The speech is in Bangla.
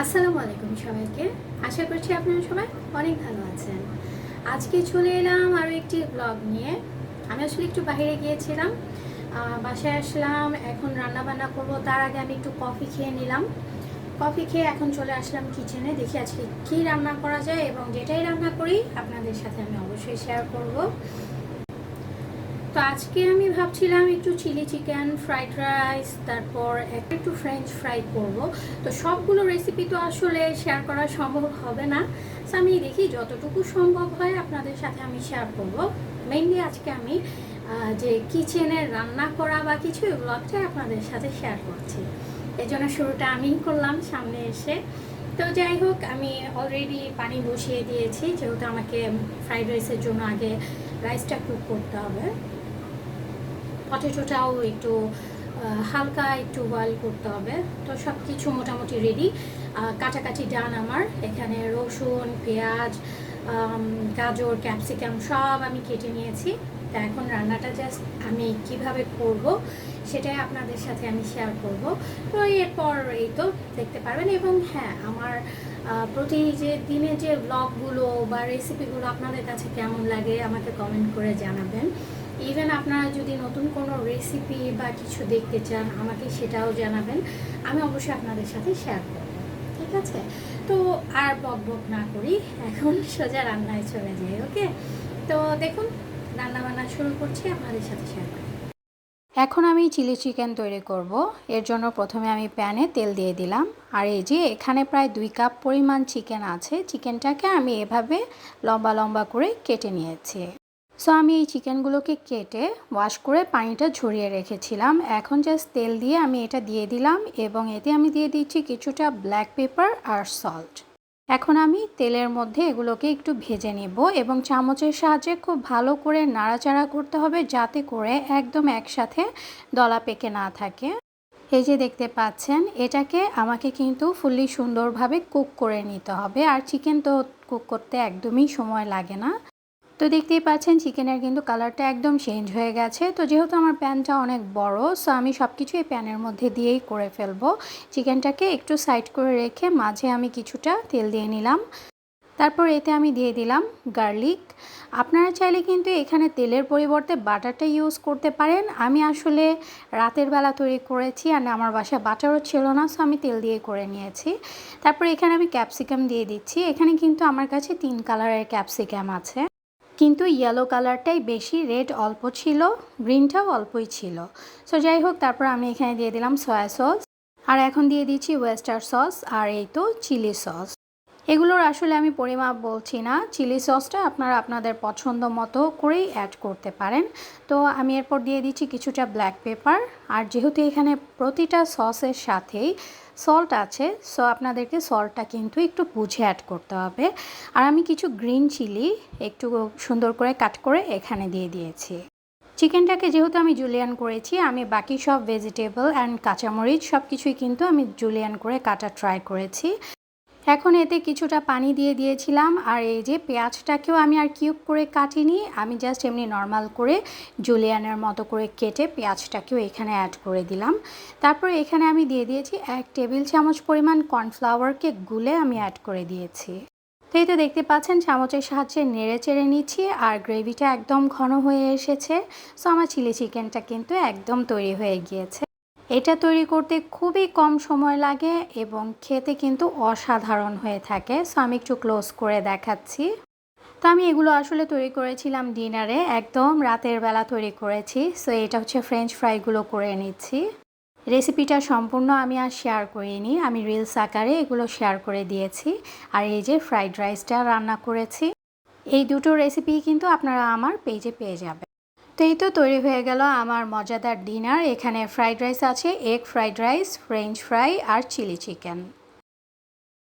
আসসালামু আলাইকুম সবাইকে। আশা করছি আপনারা সবাই অনেক ভালো আছেন। আজকে চলে এলাম আরও একটি ব্লগ নিয়ে। আমি আসলে একটু বাইরে গিয়েছিলাম বাসায় আসলাম, এখন রান্না বান্না করব। তার আগে আমি একটু কফি খেয়ে নিলাম। কফি খেয়ে এখন চলে আসলাম কিচেনে দেখি আজকে কী রান্না করা যায় এবং যেটাই রান্না করি, আপনাদের সাথে আমি অবশ্যই শেয়ার করব। তো আজকে আমি ভাবছিলাম একটু চিলি চিকেন ফ্রাইড রাইস তারপর একটা ফ্রেঞ্চ ফ্রাই করব। তো সবগুলো রেসিপি তো আসলে শেয়ার করা সম্ভব হবে না। তো আমি দেখি যতটুকু সম্ভব হয় আপনাদের সাথে আমি শেয়ার করব। মেইনলি আজকে আমি যে কিচেনের রান্না করা বা কিছু ব্লগটাই আপনাদের সাথে শেয়ার করছি। এই জন্য শুরুটা আমিই করলাম সামনে এসে। তো যাই হোক, আমি অলরেডি পানি বসিয়ে দিয়েছি, যেহেতু আমাকে ফ্রাইড রাইসের জন্য আগে রাইসটা কুক করতে হবে। পটেটোটাও একটু হালকা একটু বয়েল করতে হবে। তো সব কিছু মোটামুটি রেডি কাটাকাটি ডান আমার। এখানে রসুন, পেঁয়াজ গাজর ক্যাপসিকাম সব আমি কেটে নিয়েছি। তা এখন রান্নাটা জাস্ট আমি কীভাবে করব সেটাই আপনাদের সাথে আমি শেয়ার করব। তো এরপর এই তো দেখতে পারবেন। এবং হ্যাঁ আমার প্রতি যে দিনে যে ব্লগগুলো বা রেসিপিগুলো আপনাদের কাছে কেমন লাগে আমাকে কমেন্ট করে জানাবেন। ইভেন আপনারা যদি নতুন কোনো রেসিপি বা কিছু দেখতে চান, আমাকে সেটাও জানাবেন। আমি অবশ্যই আপনাদের সাথে শেয়ার করব। ঠিক আছে? তো আর বক বক না করি, এখন সোজা রান্নায় চলে যাই ওকে তো দেখুন রান্না বান্না শুরু করছি, আপনাদের সাথে শেয়ার করি এখন আমি চিলি চিকেন তৈরি করব। এর জন্য প্রথমে আমি প্যানে তেল দিয়ে দিলাম। আর এই যে এখানে প্রায় দুই কাপ পরিমাণ চিকেন আছে। চিকেনটাকে আমি এভাবে লম্বা লম্বা করে কেটে নিয়েছি। সো আমি এই চিকেনগুলোকে কেটে ওয়াশ করে পানিটা ঝরিয়ে রেখেছিলাম। এখন জাস্ট তেল দিয়ে আমি এটা দিয়ে দিলাম এবং এতে আমি দিয়ে দিচ্ছি কিছুটা ব্ল্যাক পেপার আর সল্ট এখন আমি তেলের মধ্যে এগুলোকে একটু ভেজে নেব এবং চামচের সাহায্যে খুব ভালো করে নাড়াচাড়া করতে হবে যাতে করে একদম একসাথে দলা পেকে না থাকে। এই যে দেখতে পাচ্ছেন, এটাকে আমাকে কিন্তু ফুললি সুন্দরভাবে কুক করে নিতে হবে। আর চিকেন তো কুক করতে একদমই সময় লাগে না। তো দেখতেই পাচ্ছেন চিকেনের কিন্তু কালারটা একদম চেঞ্জ হয়ে গেছে। তো যেহেতু আমার প্যানটা অনেক বড় সো আমি সব কিছু এই প্যানের মধ্যে দিয়েই করে ফেলব। চিকেনটাকে একটু সাইড করে রেখে মাঝে আমি কিছুটা তেল দিয়ে নিলাম। তারপর এতে আমি দিয়ে দিলাম গার্লিক আপনারা চাইলে কিন্তু এখানে তেলের পরিবর্তে বাটারটা ইউজ করতে পারেন। আমি আসলে রাতের বেলা তৈরি করেছি আর আমার বাসায় বাটারও ছিল না সো আমি তেল দিয়ে করে নিয়েছি। তারপর এখানে আমি ক্যাপসিকাম দিয়ে দিচ্ছি। এখানে কিন্তু আমার কাছে তিন কালারের ক্যাপসিকাম আছে। কিন্তু ইয়েলো কালারটাই বেশি রেড অল্প ছিল গ্রিনটাও অল্পই ছিল। সো যাই হোক তারপর আমি এখানে দিয়ে দিলাম সয়া সস আর এখন দিয়ে দিচ্ছি ওয়েস্টার সস আর এই তো চিলি সস এগুলোর আসলে আমি পরিমাপ বলছি না। চিলি সসটা আপনারা আপনাদের পছন্দ মতো করেই অ্যাড করতে পারেন। তো, আমি এরপর দিয়ে দিচ্ছি কিছুটা ব্ল্যাক পেপার আর যেহেতু এখানে প্রতিটা সসের সাথেই সল্ট আছে সো আপনাদেরকে সল্টটা কিন্তু একটু বুঝে অ্যাড করতে হবে। আর আমি কিছু গ্রিন চিলি একটু সুন্দর করে কাট করে এখানে দিয়ে দিয়েছি। চিকেনটাকে যেহেতু আমি জুলিয়ান করেছি, আমি বাকি সব ভেজিটেবল অ্যান্ড কাঁচামরিচ সব কিছুই কিন্তু আমি জুলিয়ান করে কাটা ট্রাই করেছি। এখন এতে কিছুটা পানি দিয়ে দিয়েছিলাম আর এই যে পেঁয়াজটাকেও আমি আর কিউব করে কাটিনি, আমি জাস্ট এমনি নর্মাল করে জুলিয়ানের মতো করে কেটে পেঁয়াজটাকেও এখানে অ্যাড করে দিলাম। তারপর এখানে আমি দিয়ে দিয়েছি এক টেবিল চামচ পরিমাণ কর্নফ্লাওয়ারকে গুলে আমি অ্যাড করে দিয়েছি। তো এই তো দেখতে পাচ্ছেন, চামচের সাহায্যে নেড়ে চেড়ে নিচ্ছি আর গ্রেভিটা একদম ঘন হয়ে এসেছে। সো আমার চিলি চিকেনটা কিন্তু একদম তৈরি হয়ে গিয়েছে। এটা তৈরি করতে খুবই কম সময় লাগে এবং খেতে কিন্তু অসাধারণ হয়ে থাকে। সো আমি একটু ক্লোজ করে দেখাচ্ছি। তো আমি এগুলো আসলে তৈরি করেছিলাম ডিনারে, একদম রাতের বেলা তৈরি করেছি। সো এটা হচ্ছে ফ্রেঞ্চ ফ্রাইগুলো করে নিচ্ছি। রেসিপিটা সম্পূর্ণ আমি আর শেয়ার করিনি, আমি রিলস আকারে এগুলো শেয়ার করে দিয়েছি। আর এই যে ফ্রাইড রাইসটা রান্না করেছি, এই দুটো রেসিপি কিন্তু আপনারা আমার পেজে পেয়ে যাবেন। তো এই তো তৈরি হয়ে গেল আমার মজাদার ডিনার। এখানে ফ্রাইড রাইস আছে, egg fried rice, french fry আর চিলি চিকেন।